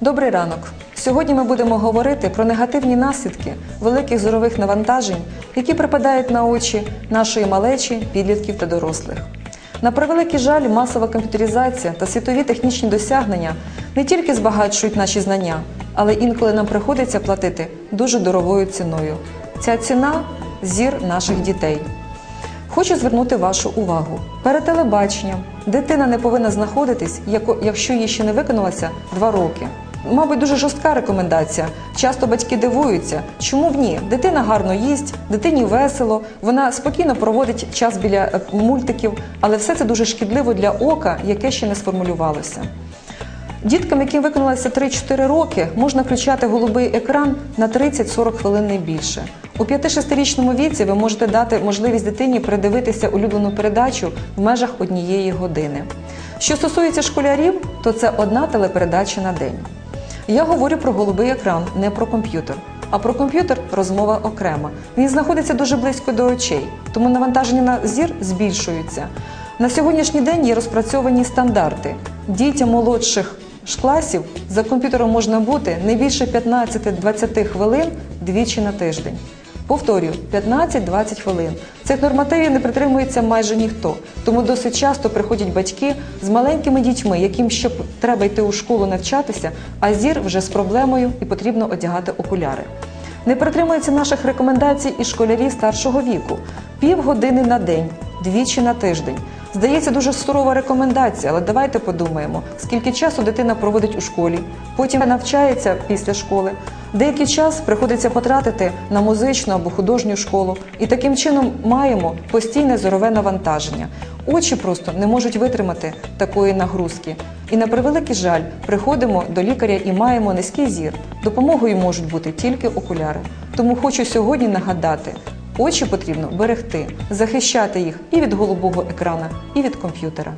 Добрий ранок. Сьогодні ми будемо говорити про негативні наслідки великих зорових навантажень, які припадають на очі нашої малечі, підлітків та дорослих. На превеликий жаль, масова комп'ютеризація та світові технічні досягнення не тільки збагачують наші знання, але інколи нам приходиться платити дуже дорогою ціною. Ця ціна зір наших дітей. Хочу звернути вашу увагу. Перед телебаченням дитина не повинна знаходитись, якщо їй ще не виконалося 2 роки. Мабуть, дуже жорстка рекомендація. Часто батьки дивуються, чому б ні? Дитина гарно їсть, дитині весело, вона спокійно проводить час біля е, мультиків, але все це дуже шкідливо для ока, яке ще не сформулювалося. Діткам, яким виконалося 3-4 роки, можна включати голубий екран на 30-40 хвилин не більше. У 5-6-річному віці ви можете дати можливість дитині передивитися улюблену передачу в межах однієї години. Що стосується школярів, то це одна телепередача на день. Я говорю про голубий екран, не про комп'ютер. А про комп'ютер розмова окрема. Він знаходиться дуже близько до очей, тому навантаження на зір збільшується. На сьогоднішній день є розпрацьовані стандарти. Дітям молодших класів за комп'ютером можна бути не більше 15-20 хвилин двічі на тиждень. Повторюю, 15-20 хвилин. Цих нормативів не притримується майже ніхто. Тому досить часто приходять батьки з маленькими дітьми, яким ще треба йти у школу навчатися, а зір вже з проблемою і потрібно одягати окуляри. Не притримуються наших рекомендацій і школярі старшого віку. Півгодини на день, двічі на тиждень. Здається, дуже сурова рекомендація, але давайте подумаємо, скільки часу дитина проводить у школі, потім навчається після школи. Деякий час приходиться потратити на музичну або художню школу, і таким чином маємо постійне зорове навантаження. Очі просто не можуть витримати такої нагрузки. І на превеликий жаль, приходимо до лікаря і маємо низький зір. Допомогою можуть бути тільки окуляри. Тому хочу сьогодні нагадати, очі потрібно берегти, захищати їх і від голубого екрана, і від комп'ютера.